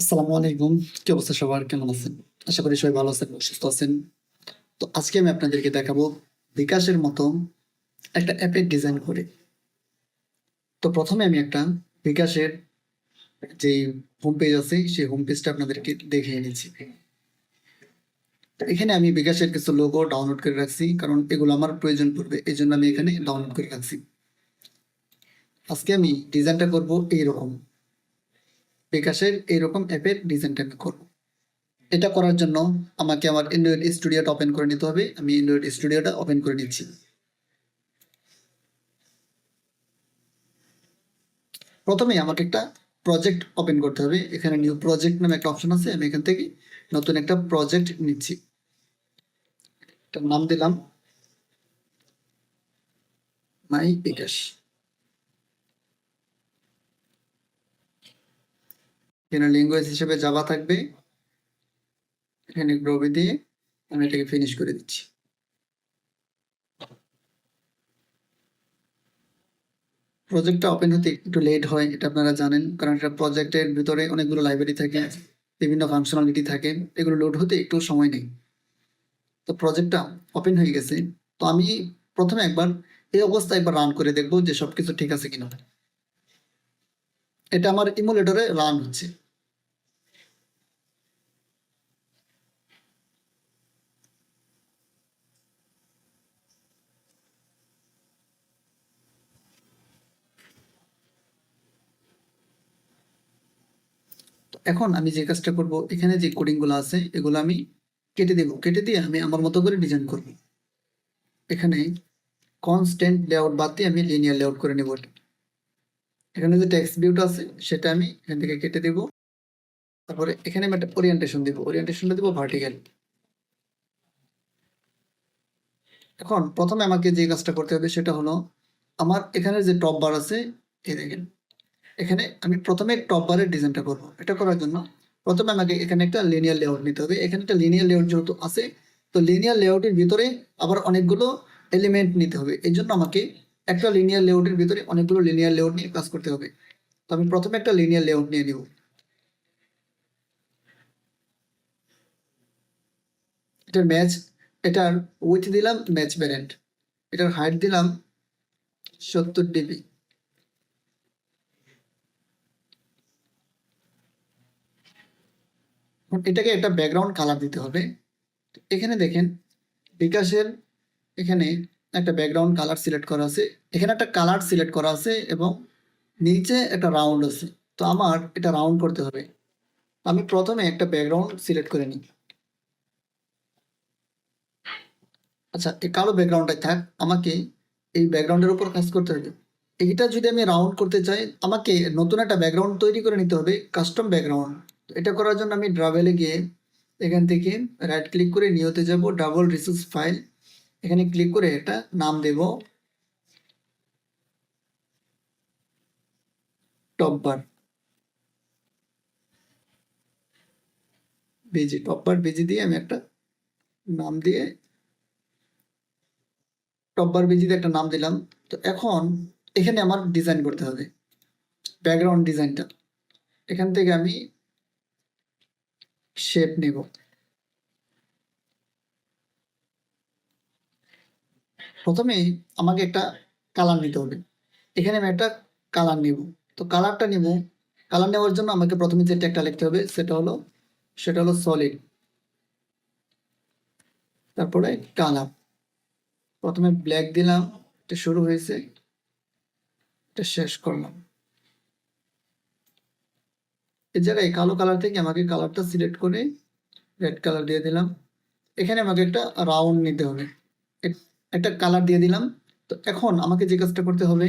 আসসালামু আলাইকুম। কি অবস্থা সবার? কেমন আছেন? আশা করি সবাই ভালো আছেন সুস্থ আছেন। তো আজকে আমি আপনাদেরকে দেখাবো বিকাশের মতো একটা অ্যাপের ডিজাইন করে। তো প্রথমে আমি একটা বিকাশের যে হোম পেজ আছে, সেই হোম পেজটা আপনাদেরকে দেখিয়ে নিচ্ছি। এখানে আমি বিকাশের কিছু লোগো ডাউনলোড করে রাখছি, কারণ এগুলো আমার প্রয়োজন পড়বে, এই জন্য আমি এখানে ডাউনলোড করে রাখছি। আজকে আমি ডিজাইনটা করব এইরকম। বিকাশের এইরকম অ্যাপের ডিজাইনটা আমি করব। এটা করার জন্য আমাকে আমার অ্যান্ড্রয়েড স্টুডিওটা ওপেন করে নিতে হবে। আমি অ্যান্ড্রয়েড স্টুডিওটা ওপেন করে নিচ্ছি। প্রথমে আমাকে একটা প্রজেক্ট ওপেন করতে হবে। এখানে নিউ প্রজেক্ট নামে একটা অপশন আছে। আমি এখান থেকে নতুন একটা প্রজেক্ট নিচ্ছি। এটার নাম দিলাম মাই বিকাশ এখানে ল্যাঙ্গুয়েজ হিসেবে জাভা থাকবে। এখানে গ্রোবি দিয়ে আমি এটাকে ফিনিশ করে দিচ্ছি। প্রজেক্টটা ওপেন হতে একটু লেট হয়, এটা আপনারা জানেন। কারণ এটা প্রজেক্টের ভিতরে অনেকগুলো লাইব্রেরি থাকে, বিভিন্ন ফাংশনালিটি থাকে। এগুলো লোড হতে একটু সময় নেই। তো প্রজেক্টটা ওপেন হয়ে গেছে। তো আমি প্রথমে একবার এই অবস্থায় একবার রান করে দেখব যে সবকিছু ঠিক আছে কিনা। এটা আমার ইমুলেটরে রান হচ্ছে। এখন আমি যে কাজটা করব, এখানে যে কোডিংগুলো আছে, এগুলো আমি কেটে দেব। কেটে দিয়ে আমি আমার মতো করে ডিজাইন করব। এখানে কনস্ট্যান্ট লেআউট বাদ দিয়ে আমি লিনিয়ার লেআউট করে নেব। এখানে যে টেক্সট ভিউটা আছে, সেটা আমি এখান থেকে কেটে দেব। তারপরে এখানে আমি একটা ওরিয়েন্টেশন দিব। ওরিয়েন্টেশনটা দিব ভার্টিক্যাল এখন প্রথমে আমাকে যে কাজটা করতে হবে, সেটা হলো আমার এখানে যে টপ বার আছে, এই দেখেন। এখানে আমি প্রথমে টপ বারের ডিজাইনটা করব। এটা করার জন্য প্রথমে আমাকে এখানে একটা লিনিয়ার লেআউট নিতে হবে। এখানে একটা লিনিয়ার লেআউট যেহেতু আছে, তো লিনিয়ার লেআউটের ভিতরে আবার অনেকগুলো এলিমেন্ট নিতে হবে। এই জন্য আমাকে একটা লিনিয়ার লেআউটের ভিতরে অনেকগুলো লিনিয়ার লেআউট নিয়ে কাজ করতে হবে। তো আমি প্রথমে একটা লিনিয়ার লেআউট নিয়ে নিব। এটার ম্যাচ এটার উইথ দিলাম ম্যাচ ভ্যারিয়েন্ট এটার হাইট দিলাম সত্তর ডিবি। এটাকে একটা ব্যাকগ্রাউন্ড কালার দিতে হবে। এখানে দেখেন, বিকাশের এখানে একটা ব্যাকগ্রাউন্ড কালার সিলেক্ট করা আছে। এখানে একটা কালার সিলেক্ট করা আছে এবং নিচে একটা রাউন্ড আছে। তো আমার এটা রাউন্ড করতে হবে। আমি প্রথমে একটা ব্যাকগ্রাউন্ড সিলেক্ট করে নিই। আচ্ছা এই কালো ব্যাকগ্রাউন্ডটাই থাক, আমাকে এই ব্যাকগ্রাউন্ডের উপর কাজ করতে হবে। এইটা যদি আমি রাউন্ড করতে চাই, আমাকে নতুন একটা ব্যাকগ্রাউন্ড তৈরি করে নিতে হবে কাস্টম ব্যাকগ্রাউন্ড এটা করার জন্য আমি ড্রাভেলে গিয়ে এখান থেকে রাইট ক্লিক করে নিয়তে যাব ডাবল রিসোর্স ফাইল এখানে ক্লিক করে একটা নাম দেব। টপবার বিজি টপবার বেজি দিয়ে আমি একটা নাম দিয়ে টপবার বিজি দিয়ে একটা নাম দিলাম। তো এখন এখানে আমার ডিজাইন করতে হবে। ব্যাকগ্রাউন্ড ডিজাইনটা এখান থেকে আমি শেপ নেব। প্রথমে আমাকে একটা কালার নিতে হবে। এখানে আমি একটা কালার নিব। তো কালারটা নিব। কালার নেওয়ার জন্য আমাকে প্রথমে যে ট্যাগটা লিখতে হবে, সেটা হলো সেটা হলো সলিড তারপরে কালার প্রথমে ব্ল্যাক দিলাম, এটা শুরু হয়েছে, এটা শেষ করলাম। এই জায়গায় কালো কালার থেকে আমাকে কালারটা সিলেক্ট করে রেড কালার দিয়ে দিলাম। এখানে আমাকে একটা রাউন্ড নিতে হবে। একটা কালার দিয়ে দিলাম। তো এখন আমাকে যে কাজটা করতে হবে,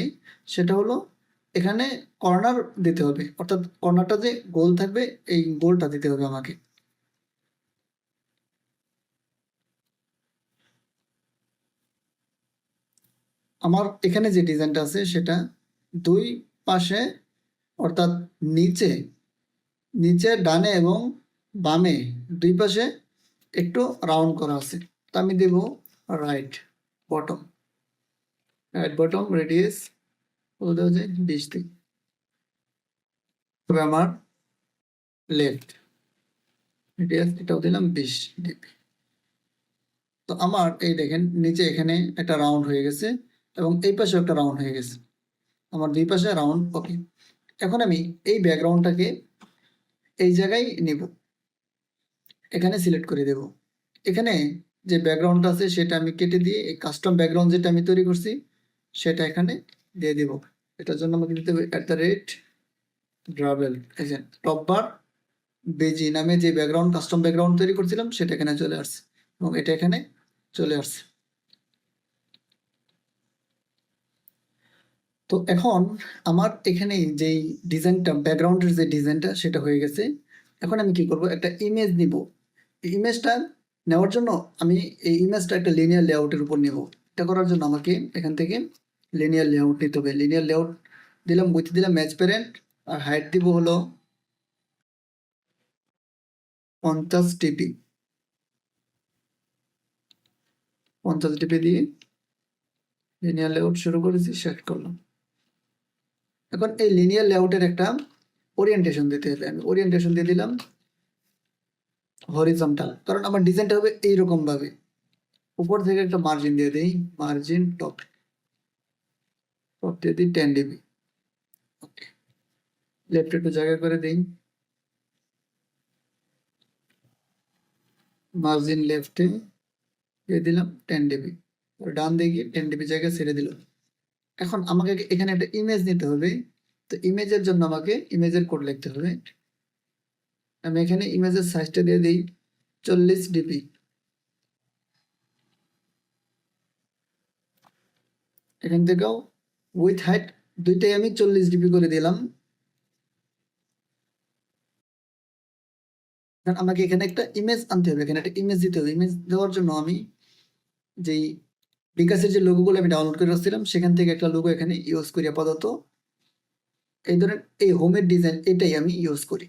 সেটা হলো এখানে কর্নার দিতে হবে। অর্থাৎ কর্নারটা যে গোল থাকবে, এই গোলটা দিতে হবে আমাকে। আমার এখানে যে ডিজাইনটা আছে, সেটা দুই পাশে অর্থাৎ নিচে নিচে, ডানে এবং বামে দুই পাশে একটু রাউন্ড করা আছে। তো আমি দেব right bottom right bottom radius দেওয়া যায় বিশ দিক তবে আমার লেফট রেডিয়াস এটাও দিলাম বিশ ডিপি তো আমার এই দেখেন নিচে এখানে একটা রাউন্ড হয়ে গেছে এবং এই পাশেও একটা রাউন্ড হয়ে গেছে। আমার দুই পাশে রাউন্ড ওকে এখন আমি এই ব্যাকগ্রাউন্ডটাকে এই জায়গায় নেব। এখানে সিলেক্ট করে দেব। এখানে যে ব্যাকগ্রাউন্ডটা আছে সেটা আমি কেটে দিয়ে, এই কাস্টম ব্যাকগ্রাউন্ড যেটা আমি তৈরি করছি, সেটা এখানে দিয়ে দেব। এটার জন্য আমাকে দিতে হবে at the rate drawable top bar BG নামে যে ব্যাকগ্রাউন্ড কাস্টম ব্যাকগ্রাউন্ড তৈরি করছিলাম, সেটা এখানে চলে আসছে এবং এটা এখানে চলে আসছে। তো এখন আমার এখানে যেই ডিজাইনটা ব্যাকগ্রাউন্ডের যে ডিজাইনটা সেটা হয়ে গেছে। এখন আমি কি করব? একটা ইমেজ নিব। ইমেজটা নেওয়ার জন্য আমি এই ইমেজটা একটা লিনিয়ার লেআউটের উপর নেব। এটা করার জন্য আমাকে এখান থেকে লিনিয়ার লেআউট নিতে হবে। লিনিয়ার লেআউট দিলাম উইথ দিলাম ম্যাচ প্যারেন্ট আর হাইট দিব হলো পঞ্চাশ টিপি পঞ্চাশ টিপি দিয়ে লিনিয়ার লেআউট শুরু করেছি সেট করলাম। এখন এই লিনিয়ার লেআউটের একটা ওরিয়েন্টেশন দিতে হবে। আমি ওরিয়েন্টেশন দিয়ে দিলাম হরিজন্টাল কারণ আমার ডিজাইনটা হবে এইরকম ভাবে উপর থেকে একটা মার্জিন দিয়ে দিই। মার্জিন টপ টপ দিয়ে দিই টেন ডিবি লেফট একটু জায়গা করে দিই। মার্জিন লেফটে দিয়ে দিলাম টেন ডিবি ডান দিকে টেন ডিবি জায়গায় ছেড়ে দিল এখন আমাকে এখানে একটা ইমেজ নিতে হবে। তো ইমেজের জন্য আমাকে ইমেজের কোড লিখতে হবে। আমি এখানে ইমেজের সাইজটা দিয়ে দিই, চল্লিশ ডিপি এখান থেকেও উইথ হাইট দুইটাই আমি চল্লিশ ডিপি করে দিলাম। আমাকে এখানে একটা ইমেজ আনতে হবে। এখানে একটা ইমেজ দিতে হবে। ইমেজ দেওয়ার জন্য আমি যেই বিকাশের যে লোগোগুলো আমি ডাউনলোড করে রাখছিলাম, সেখান থেকে একটা লোগো এখানে ইউজ করি আপাতত। এই ধরেন, এই হোমের ডিজাইন এটাই আমি ইউজ করি।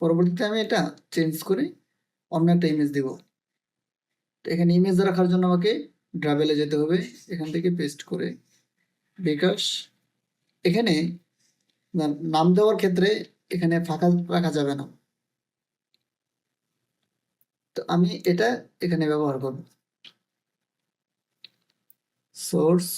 পরবর্তীতে আমি এটা চেঞ্জ করে অন্য একটা ইমেজ দেব। তো এখানে ইমেজ রাখার জন্য আমাকে ড্রাভেলে যেতে হবে। এখান থেকে পেস্ট করে বিকাশ। এখানে নাম দেওয়ার ক্ষেত্রে এখানে ফাঁকা রাখা যাবে না। তো আমি এটা এখানে ব্যবহার করব। সোর্স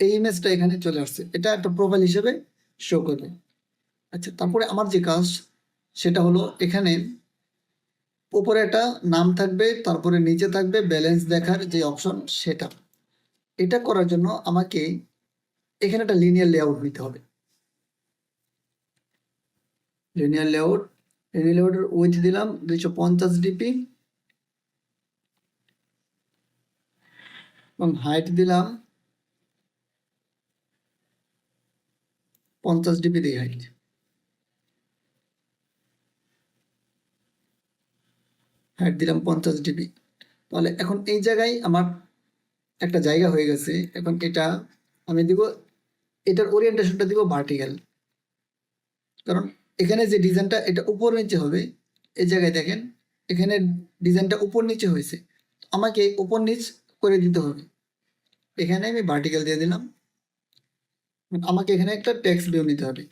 এই ইমেজটা এখানে চলে আসছে। এটা একটা প্রোফাইল হিসেবে শো করবে। আচ্ছা তারপরে আমার যে কাজ, সেটা হলো এখানে উপরে একটা নাম থাকবে, তারপরে নিচে থাকবে ব্যালেন্স দেখার যে অপশন সেটা। এটা করার জন্য আমাকে এখানে একটা লিনিয়ার লেআউট নিতে হবে। লিনিয়ার লেআউট লিনিয়ার লেআউটের উইথ দিলাম, দুইশো পঞ্চাশ ডিপি এবং হাইট দিলাম, পঞ্চাশ ডিপি দিই হাইট হাইট দিলাম পঞ্চাশ ডিপি তাহলে এখন এই জায়গায় আমার একটা জায়গা হয়ে গেছে। এখন এটা আমি দিব এটার ওরিয়েন্টেশনটা দিব ভার্টিক্যাল কারণ এখানে যে ডিজাইনটা এটা উপর নিচে হবে, এই জায়গায় দেখেন, এখানে ডিজাইনটা উপর নিচে হয়েছে। আমাকে উপর নিচ করে দিতে হবে। এখানে আমি ভার্টিক্যাল দিয়ে দিলাম। আমাকে এখানে একটা টেক্সট ভিউ নিতে হবে।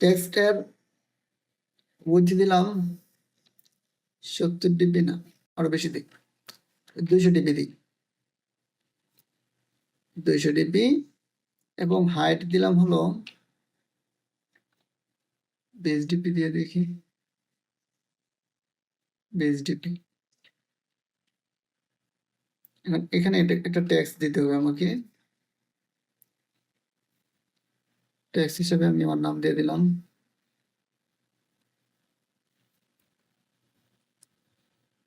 টেক্সটের উইথ দিলাম সত্তর ডিবি না, আরও বেশি দিই দুইশো ডিবি দিই দুইশো ডিবি এবং হাইট দিলাম হলো বেস ডিপি দিয়ে দেখি। বেস ডিপি এখন একটা ট্যাক্স দিতে হবে আমাকে। ট্যাক্স হিসেবে আমি আমার নাম দিয়ে দিলাম।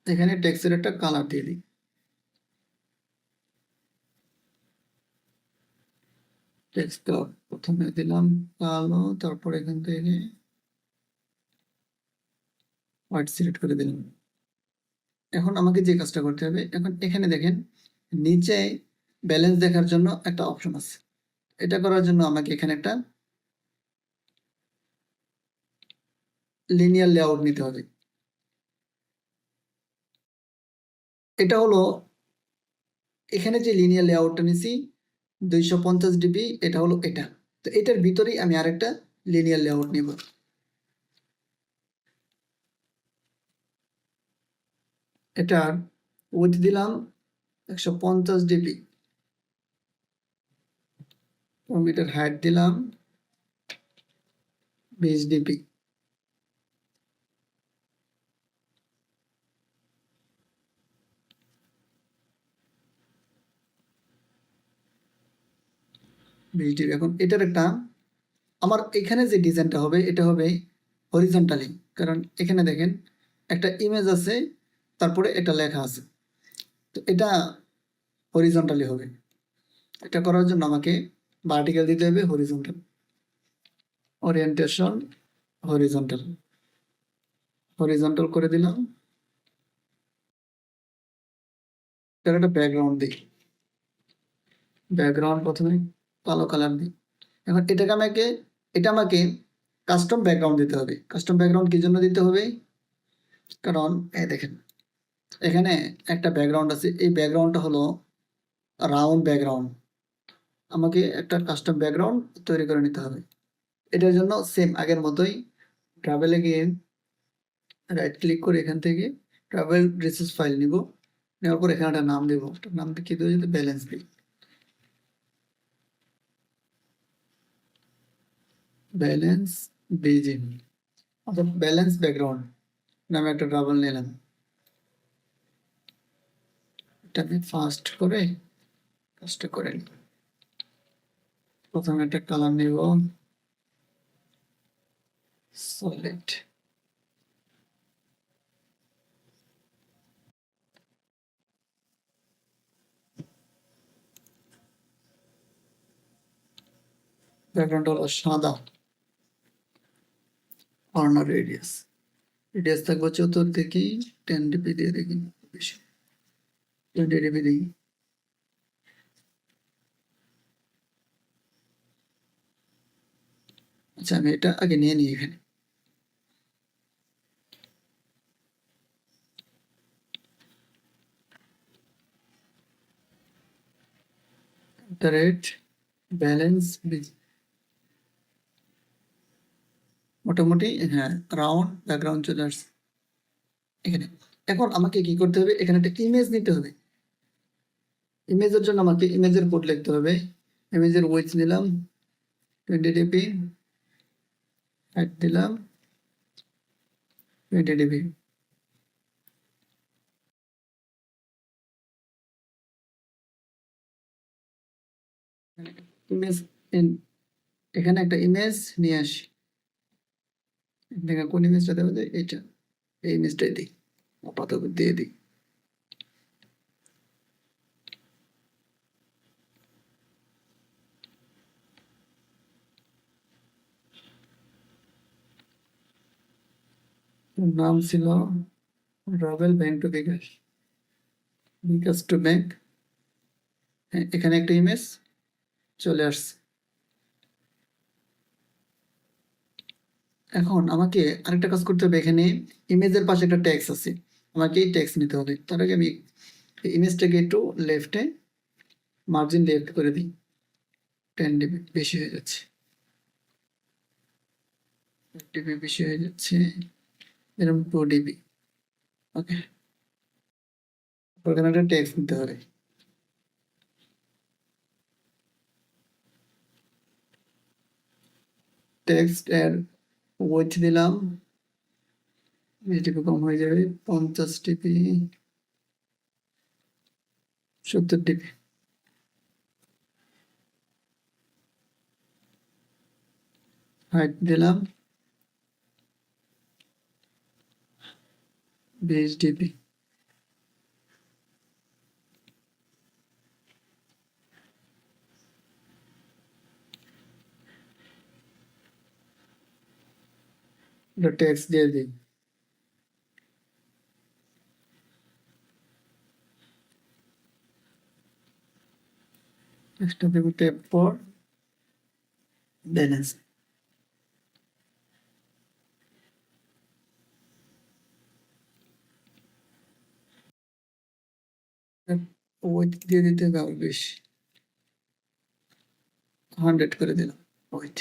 এখানে ট্যাক্সের একটা কালার দিয়ে দিই। টেক্সটটা প্রথমে দিলাম কালো তারপর এখান থেকে হোয়াইট সিলেক্ট করে দিলাম। এখন আমাকে যে কাজটা করতে হবে, এখন এখানে দেখেন, নিচে ব্যালেন্স দেখার জন্য একটা অপশন আছে। এটা করার জন্য আমাকে এখানে একটা লিনিয়ার লেআউট নিতে হবে। এটা হলো, এখানে যে লিনিয়ার লেআউটটা নিছি দুইশো পঞ্চাশ ডিবি, এটা হলো এটা। তো এটার ভিতরেই আমি আরেকটা লিনিয়ার লেআউট নিব। এটার উইথ দিলাম একশো পঞ্চাশ ডিবি। এটার হাইট দিলাম বিশ ডিবি। ডিবি এখন এটার একটা, আমার এখানে যে ডিজাইনটা হবে, এটা হবে হরিজন্টালি কারণ এখানে দেখেন, একটা ইমেজ আছে, তারপরে এটা লেখা আছে। তো এটা হরিজন্টালি হবে। এটা করার জন্য আমাকে ভার্টিক্যাল দিতে হবে হরিজন্টাল ওরিয়েন্টেশন হরিজন্টাল হরিজন্টাল করে দিলাম। এটার একটা ব্যাকগ্রাউন্ড দিই ব্যাকগ্রাউন্ড প্রথমে কালো কালার দিই এখন এটাকে আমাকে, এটা আমাকে কাস্টম ব্যাকগ্রাউন্ড দিতে হবে। কাস্টম ব্যাকগ্রাউন্ড কি জন্য দিতে হবে? কারণ, এই দেখেন, এখানে একটা ব্যাকগ্রাউন্ড আছে। এই ব্যাকগ্রাউন্ডটা হলো রাউন্ড ব্যাকগ্রাউন্ড আমাকে একটা কাস্টম ব্যাকগ্রাউন্ড তৈরি করে নিতে হবে। এটার জন্য সেম আগের মতোই ট্রাভেলে গিয়ে রাইট ক্লিক করে এখান থেকে ট্রাভেল রিসোর্স ফাইল নিব। নেওয়ার পর এখানে একটা নাম দেবো। নাম কি দেবো? যদি ব্যালেন্স দিই ব্যালেন্স বেজিং অর্থাৎ ব্যালেন্স ব্যাকগ্রাউন্ড নামে একটা ট্রাভেল নিলাম এটা আমি ফাস্ট করে কাজটা করে. প্রথমে একটা কালার নিব। সলিড ব্যাকগ্রাউন্ড হলো সাদা। কর্নার রেডিয়াস রেডিয়াস থাকবে চতুর্দিকে টেন ডিপি দিয়ে দেখি বেশি। টোয়েন্টি ডিপি দিই আচ্ছা আমি এটা আগে নিয়ে নিই এখানে। রেট ব্যালেন্স মোটামুটি হ্যাঁ রাউন্ড ব্যাকগ্রাউন্ড চলে আসছে এখানে। এখন আমাকে কি করতে হবে? এখানে একটা ইমেজ নিতে হবে। ইমেজের জন্য আমাকে ইমেজের কোড লিখতে হবে। ইমেজের ওয়েজ নিলাম। টোয়েন্টি ডিপি দিলাম। টোয়েন্টি ডিপি ইমেজ এখানে একটা ইমেজ নিয়ে আসি। দেখে কোন ইমেজটা দেওয়া যায় এইটা, এই ইমেজটাই দিই আপাতত দিয়ে দিই। নাম ছিল রবেল bank to bKash. BKash to bank. এখানে একটা ইমেজ চলে আসছে। এখন আমাকে আরেকটা কাজ করতে হবে, এখানে ইমেজের পাশে একটা ট্যাক্স আছে, আমাকে এই ট্যাক্স নিতে হবে। তার আগে আমি ইমেজটাকে একটু লেফটে মার্জিন লেফট করে দিই টেন ডিবি বেশি হয়ে যাচ্ছে। ডিবি বেশি হয়ে যাচ্ছে, এরকম টু ডিবি ওকে ওখানে একটা ট্যাক্স নিতে হবে। টেক্সট এর ওয়েট দিলাম ডিপি কম হয়ে যাবে পঞ্চাশ ডিপি সত্তর ডিপি হাইট দিলাম বিশ ডিপি এটা টেক্সট দিয়ে দিই। টেক্সটটা দেবো ট্যাপ পর ব্যালেন্স ওয়েট দিয়ে দিতে হবে বেশি। হান্ড্রেড করে দিলাম। ওয়েট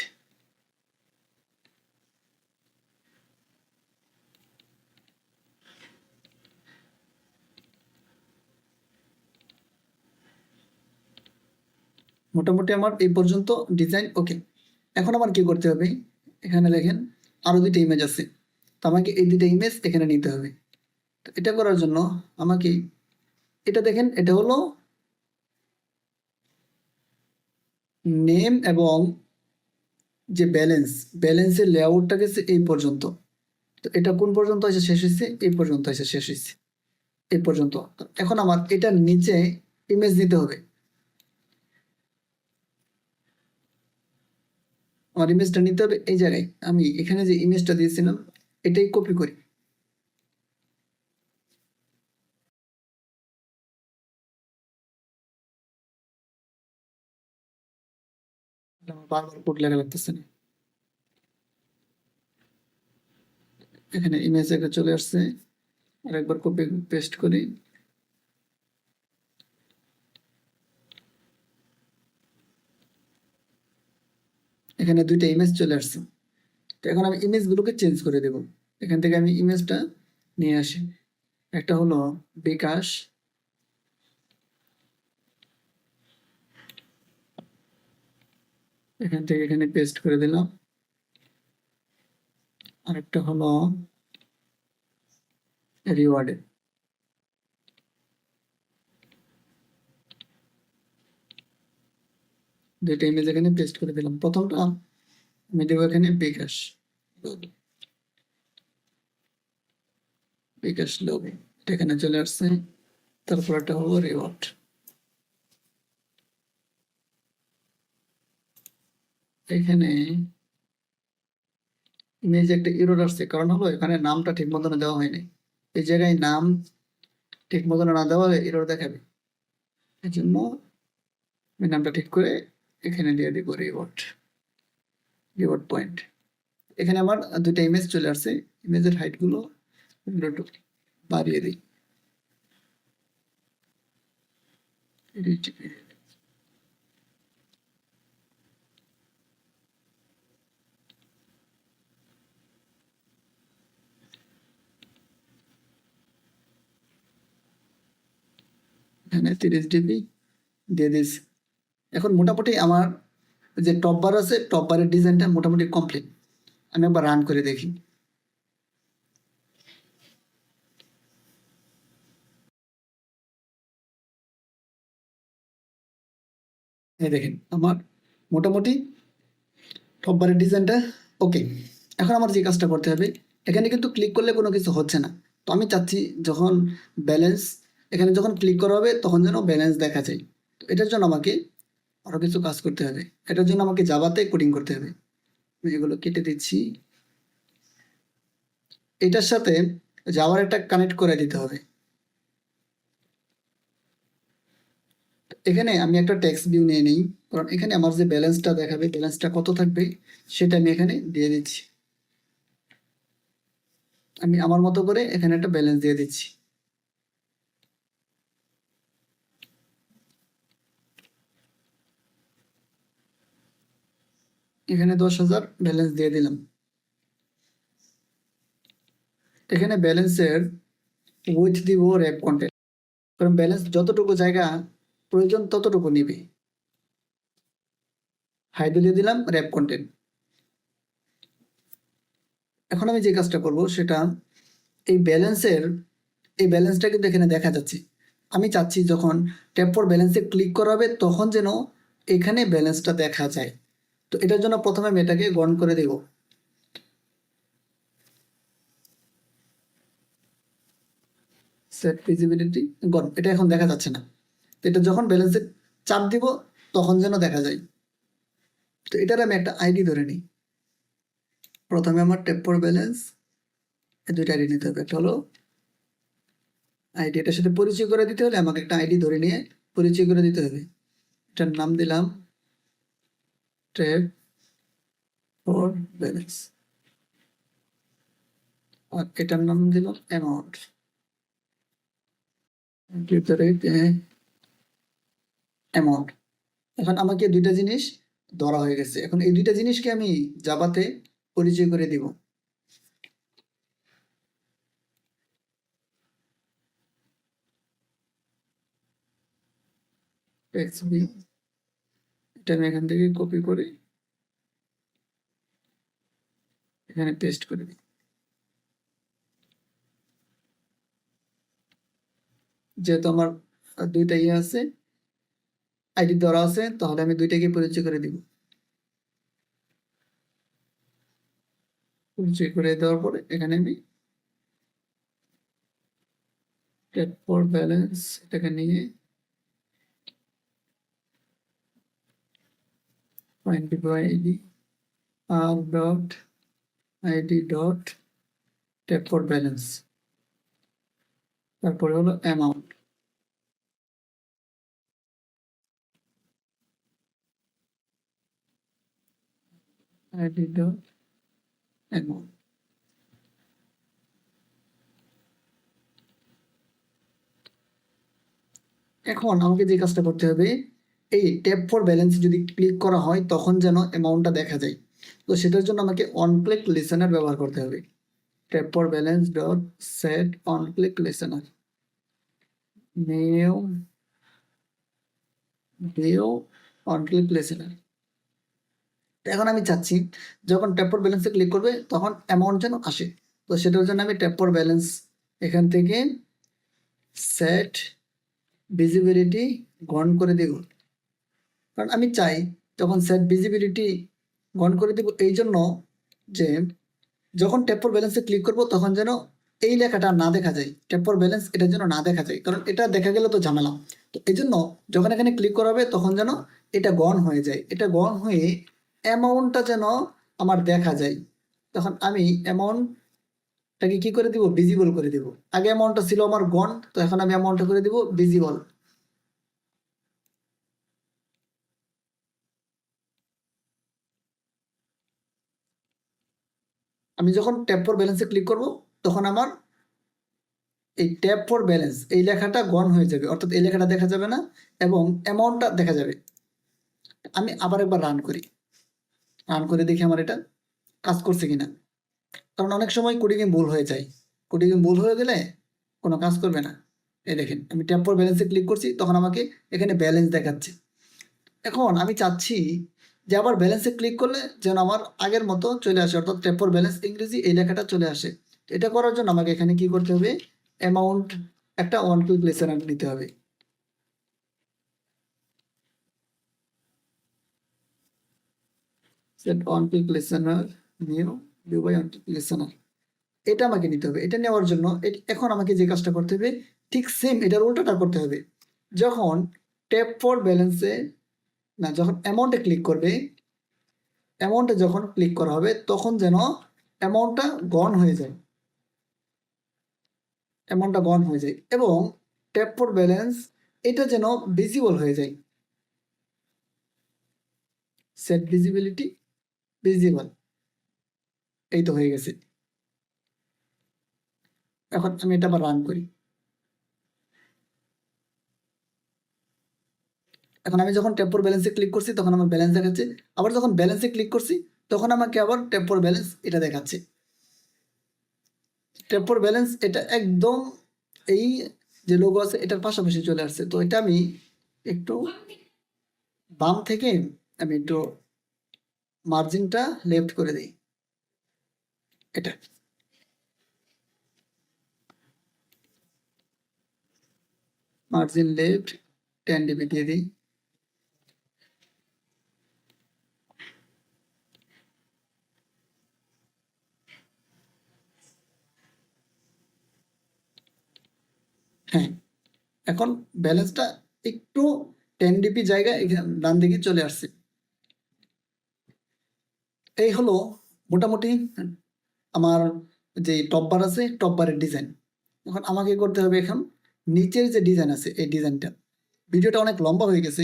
মোটামুটি আমার এই পর্যন্ত ডিজাইন ওকে এখন আমার কি করতে হবে? এখানে লেখেন আরও দুইটা ইমেজ আছে। তো আমাকে এই দুইটা ইমেজ এখানে নিতে হবে। তো এটা করার জন্য আমাকে, এটা দেখেন, এটা হলো নেম এবং যে ব্যালেন্স ব্যালেন্সের লেআউটটা গেছে এই পর্যন্ত। তো এটা কোন পর্যন্ত এসে শেষ হয়েছে এই পর্যন্ত এসে শেষ হয়েছে এই পর্যন্ত। এখন আমার এটার নিচে ইমেজ দিতে হবে। আমার ইমেজটা নিতে হবে, এই জায়গায়। আমি এখানে যে ইমেজটা দিয়েছিলাম, এটাই কপি করি। এখানে ইমেজ একটা চলে আসছে আর একবার কপি পেস্ট করি। এখানে দুইটা ইমেজ চলে আসছে। তো এখন আমি ইমেজগুলোকে চেঞ্জ করে দেব। এখান থেকে আমি ইমেজটা নিয়ে আসি। একটা হলো বিকাশ। এখান থেকে এখানে পেস্ট করে দিলাম। আরেকটা হলো রিওয়ার্ডে দুইটা ইমেজ এখানে পেস্ট করে দিলাম। প্রথমটা, আমি দেবো এখানে বিকাশ বিকাশ লোগো এটা এখানে চলে আসছে। তারপর একটা হলো রিওয়ার্ড এখানে ইমেজ একটা ইরোর আসছে, কারণ হলো এখানে নামটা ঠিক মতন দেওয়া হয়নি। এই জায়গায় নাম ঠিক মতন না দেওয়া ইরোর দেখাবে। এই জন্য আমি নামটা ঠিক করে এখানে দিয়ে দিব রিওয়ার্ড রিওয়ার্ড পয়েন্ট এখানে আমার দুইটা ইমেজ চলে আসছে ইমেজের হাইটগুলো একটু বাড়িয়ে দিই। এখানে তিরিশ ডিবি দিয়ে দিয়েছি। এখন মোটামুটি আমার যে টপ বার আছে টপ বারের ডিজাইনটা মোটামুটি কমপ্লিট আমি একবার রান করে দেখি। দেখেন, আমার মোটামুটি টপ বারের ডিজাইনটা ওকে এখন আমার যে কাজটা করতে হবে, এখানে কিন্তু ক্লিক করলে কোনো কিছু হচ্ছে না। তো আমি চাচ্ছি যখন ব্যালেন্স এখানে যখন ক্লিক করা হবে, তখন যেন ব্যালেন্স দেখা যায়। তো এটার জন্য আমাকে আরও কিছু কাজ করতে হবে। এটার জন্য আমাকে জাভাতে কোডিং করতে হবে। আমি এগুলো কেটে দিচ্ছি। এটার সাথে জাভার একটা কানেক্ট করে দিতে হবে। এখানে আমি একটা ট্যাক্স ভিউ নিয়ে নিই, কারণ এখানে আমার যে ব্যালেন্সটা দেখাবে ব্যালেন্সটা কত থাকবে, সেটা আমি এখানে দিয়ে দিচ্ছি। আমি আমার মতো করে এখানে একটা ব্যালেন্স দিয়ে দিচ্ছি। এখানে দশ হাজার ব্যালেন্স দিয়ে দিলাম। এখানে ব্যালেন্সের উইথ দিব র্যাপ কন্টেন্ট কারণ ব্যালেন্স যতটুকু জায়গা প্রয়োজন ততটুকু নিবে। হাইডে দিয়ে দিলাম র্যাপ কন্টেন্ট এখন আমি যে কাজটা করব সেটা এই ব্যালেন্সের এই ব্যালেন্সটা কিন্তু এখানে দেখা যাচ্ছে। আমি চাচ্ছি যখন ট্যাপ ফর ব্যালেন্সে ক্লিক করা হবে তখন যেন এখানে ব্যালেন্সটা দেখা যায়। তো এটার জন্য প্রথমে আমি এটাকে গণ করে দেব। সেট ভিজিবিলিটি গণ। এটা এখন দেখা যাচ্ছে না। তো এটা যখন ব্যালেন্সে চাপ দিব, তখন যেন দেখা যায়। তো এটার আমি একটা আইডি ধরে নিই। প্রথমে আমার টেপ ব্যালেন্স এই দুইটা আইডি নিতে হবে। একটা হলো আইডি এটার সাথে পরিচয় করে দিতে হলে আমাকে একটা আইডি ধরে নিয়ে পরিচয় করে দিতে হবে। এটার নাম দিলাম ট্যাগ ফর ব্যালেন্স আর এটার নাম দিলাম অ্যামাউন্ট অ্যামাউন্ট এখন আমাকে দুইটা জিনিস ধরা হয়ে গেছে। এখন এই দুইটা জিনিসকে আমি জাবাতে পরিচয় করে দিব। Xb এটা আমি এখান থেকে কপি করে এখানে পেস্ট করে দিই। যেহেতু আমার দুইটা ইয়ে আছে আইডি ধরা আছে, তাহলে আমি দুইটাকে পরিচয় করে দিব। পরিচয় করে দেওয়ার পরে এখানে আমি ফর ব্যালেন্স এটাকে নিয়ে 24 ID R dot ID dot tap for balance. তারপরে হলো অ্যামাউন্ট এখন আমাকে যে কাজটা করতে হবে এই ট্যাপ ফর ব্যালেন্স যদি ক্লিক করা হয়, তখন যেন অ্যামাউন্টটা দেখা যায়। তো সেটার জন্য আমাকে অন ক্লিক লিসেনার ব্যবহার করতে হবে। Tap for balance dot set on click listener new view on click listener এখন আমি চাচ্ছি, যখন ট্যাপ ফর ব্যালেন্সে ক্লিক করবে, তখন অ্যামাউন্ট যেন আসে। তো সেটার জন্য আমি ট্যাপ ফর ব্যালেন্স এখান থেকে সেট ভিজিবিলিটি গন করে দেব। কারণ আমি চাই যখন সেট ভিজিবিলিটি গন করে দেব এই জন্য যে যখন ট্যাপর ব্যালেন্সে ক্লিক করব তখন যেন এই লেখাটা না দেখা যায়। ট্যাপর ব্যালেন্স এটা যেন না দেখা যায়। কারণ এটা দেখা গেলে তো ঝামেলা। তো এই জন্য যখন এখানে ক্লিক করা হবে তখন যেন এটা গন হয়ে যায়। এটা গন হয়ে অ্যামাউন্টটা যেন আমার দেখা যায়। তখন আমি অ্যামাউন্টটাকে কি করে দিব? ভিজিবল করে দিব। আগে অ্যামাউন্টটা ছিল আমার গন তো এখন আমি অ্যামাউন্টটা করে দিব ভিজিবল আমি যখন ট্যাপ ফর ব্যালেন্সে ক্লিক করব, তখন আমার এই ট্যাপ ফর ব্যালেন্স এই লেখাটা গন হয়ে যাবে। অর্থাৎ এই লেখাটা দেখা যাবে না এবং অ্যামাউন্টটা দেখা যাবে। আমি আবার একবার রান করি। রান করে দেখি আমার এটা কাজ করছে কিনা। কারণ অনেক সময় কোডিংয়ে ভুল হয়ে যায়। কোডিংয়ে ভুল হয়ে গেলে কোনো কাজ করবে না। এই দেখেন, আমি ট্যাপ ফর ব্যালেন্সে ক্লিক করছি, তখন আমাকে এখানে ব্যালেন্স দেখাচ্ছে। এখন আমি চাচ্ছি যে আবার ব্যালেন্সে ক্লিক করলে যেন আমার আগের মতো চলে আসে, অর্থাৎ ট্যাপ ব্যালেন্স ইংরেজি এই লেখাটা চলে আসে। এটা করার জন্য আমাকে এখানে কি করতে হবে? অ্যামাউন্ট একটা ওয়ান কুইক লিসেনার নিতে হবে। সেট অন কুইক লিসেনার নিউ ভিউ বাই এটা আমাকে নিতে হবে। এটা নেওয়ার জন্য এখন আমাকে যে কাজটা করতে হবে, ঠিক সেম এটার উল্টাটা করতে হবে। যখন ট্যাপ ফর ব্যালেন্সে না, যখন অ্যামাউন্টে ক্লিক করবে অ্যামাউন্টে যখন ক্লিক করা হবে, তখন যেন অ্যামাউন্টটা গন হয়ে যায়। অ্যামাউন্টটা গন হয়ে যায় এবং ট্যাপ ফর ব্যালেন্স এটা যেন ভিজিবল হয়ে যায়। সেট ভিজিবিলিটি ভিজিবল এই তো হয়ে গেছে। এখন আমি এটা আবার রান করি। এখন আমি যখন ট্যাপ ফর ব্যালেন্সে ক্লিক করছি, তখন আমার ব্যালেন্স দেখাচ্ছে। আবার যখন ব্যালেন্সে ক্লিক করছি, তখন আমাকে আবার ট্যাপ ফর ব্যালেন্স এটা দেখাচ্ছে। ট্যাপ ফর ব্যালেন্স এটা একদম এই যে লোগো আছে, এটার পাশাপাশি চলে আসছে। তো এটা আমি একটু বাম থেকে আমি একটু মার্জিনটা লেফট করে দিই। এটা। মার্জিন লেফট টেন ডিবি দিয়ে দিই। হ্যাঁ। এখন ব্যালেন্সটা একটু টেন ডিপি জায়গায় ডান দিকে চলে আসছে। এই হলো মোটামুটি আমার যে টপ বার আছে টপ বারের ডিজাইন এখন আমাকে করতে হবে এখন নিচের যে ডিজাইন আছে, এই ডিজাইনটা ভিডিওটা অনেক লম্বা হয়ে গেছে।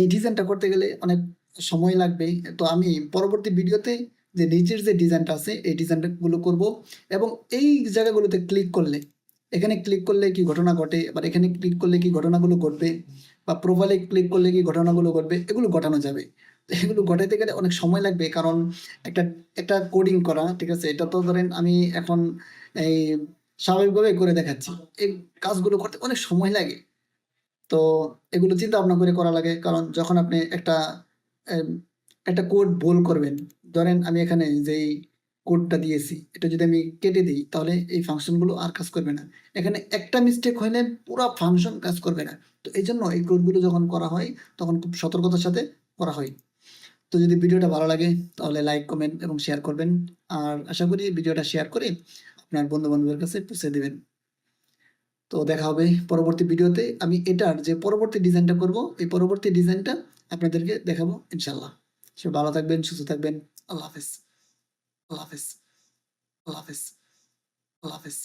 এই ডিজাইনটা করতে গেলে অনেক সময় লাগবে। তো আমি পরবর্তী ভিডিওতে যে নিচের যে ডিজাইনটা আছে, এই ডিজাইনগুলো করব। এবং এই জায়গাগুলোতে ক্লিক করলে এখানে ক্লিক করলে কি ঘটনা ঘটে? আবার এখানে ক্লিক করলে কি ঘটনাগুলো ঘটবে? বা প্রোফাইলে ক্লিক করলে কি ঘটনাগুলো ঘটবে? এগুলো ঘটানো যাবে। এগুলো ঘটাইতে গেলে অনেক সময় লাগবে কারণ একটা একটা কোডিং করা, ঠিক আছে? এটা তো ধরেন আমি এখন এই স্বাভাবিকভাবে করে দেখাচ্ছি। এই কাজগুলো করতে অনেক সময় লাগে। তো এগুলো চিন্তা ভাবনা করে করা লাগে কারণ যখন আপনি একটা একটা কোড ভুল করবেন, ধরেন আমি এখানে যেই কোডটা দিয়েছি, এটা যদি আমি কেটে দিই, তাহলে এই ফাংশনগুলো আর কাজ করবে না। এখানে একটা মিস্টেক হলে পুরো ফাংশন কাজ করবে না। তো এই জন্য এই কোডগুলো যখন করা হয়, তখন খুব সতর্কতার সাথে করা হয়। তো যদি ভিডিওটা ভালো লাগে, তাহলে লাইক কমেন্ট এবং শেয়ার করবেন। আর আশা করি ভিডিওটা শেয়ার করে আপনার বন্ধু বান্ধবের কাছে পৌঁছে দেবেন। তো দেখা হবে পরবর্তী ভিডিওতে। আমি এটার যে পরবর্তী ডিজাইনটা করব, এই পরবর্তী ডিজাইনটা আপনাদেরকে দেখাবো ইনশাল্লাহ সে ভালো থাকবেন, সুস্থ থাকবেন। আল্লাহ হাফেজ। আল্লাহ হাফেজ আল্লাহ হাফেজ আল্লাহ হাফেজ